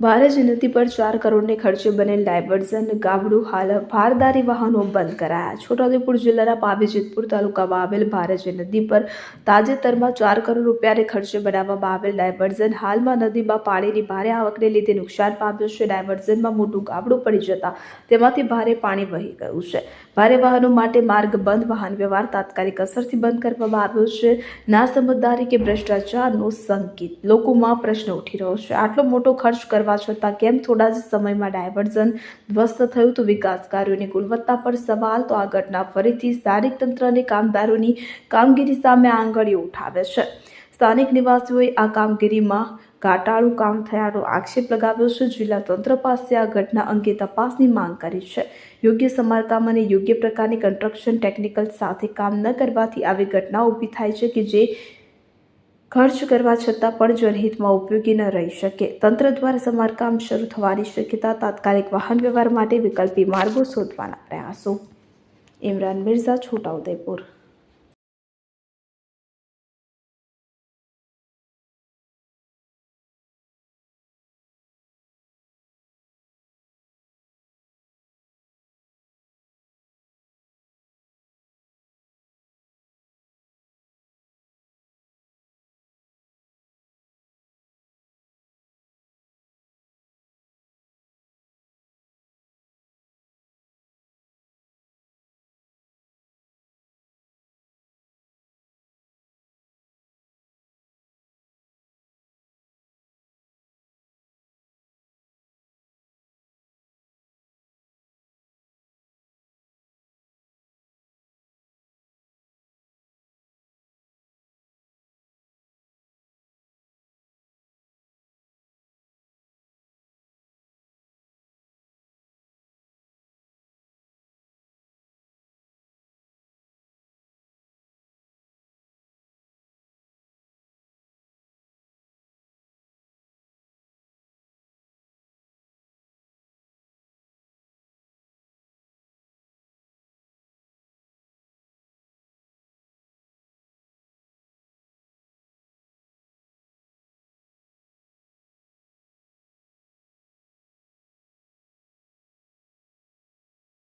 ભારજ નદી પર ચાર કરોડને ખર્ચે બનેલ ડાયવર્ઝન ગાબડું હાલ ભારદારી વાહનો બંધ કરાયા. છોટાઉદેપુર જિલ્લાના પાવી જેતપુર તાલુકામાં આવેલ ભારજ નદી પર તાજેતરમાં ચાર કરોડ રૂપિયાને ખર્ચે બનાવવામાં આવેલ ડાયવર્ઝન હાલમાં નદીમાં પાણીની ભારે આવકને લીધે નુકસાન પામ્યું છે. ડાયવર્ઝનમાં મોટું ગાબડું પડી જતા તેમાંથી ભારે પાણી વહી ગયું છે. ભારે વાહનો માટે માર્ગ બંધ, વાહન વ્યવહાર તાત્કાલિક અસરથી બંધ કરવામાં આવ્યો છે. ના સમજદારી કે ભ્રષ્ટાચારનો સંકેત? લોકોમાં પ્રશ્ન ઉઠી રહ્યો છે. આટલો મોટો ખર્ચ કરવા છતાં કેમ થોડા જ સમયમાં ડાયવર્ઝન ધ્વસ્ત થયું તો વિકાસ કાર્યોની ગુણવત્તા પર સવાલ, તો આ ઘટના ફરીથી સ્થાનિક તંત્ર અને કામદારોની કામગીરી સામે આંગળીઓ ઉઠાવે છે. સ્થાનિક નિવાસીઓએ આ કામગીરીમાં ઘાટાળું કામ થયાનો આક્ષેપ લગાવ્યો છે. જિલ્લા તંત્ર પાસે આ ઘટના અંગે તપાસની માંગ કરી છે. યોગ્ય સમારકામ અને યોગ્ય પ્રકારની કન્સ્ટ્રક્શન ટેકનિકલ સાથે કામ ન કરવાથી આવી ઘટનાઓ ઊભી થાય છે કે જે ખર્ચ કરવા છતાં પણ જનહિતમાં ઉપયોગી ન રહી શકે. તંત્ર દ્વારા સમારકામ શરૂ થવાની શક્યતા તાત્કાલિક વાહન વ્યવહાર માટે વિકલ્પી માર્ગો શોધવાના પ્રયાસો. ઇમરાન મિર્ઝા છોટાઉદેપુર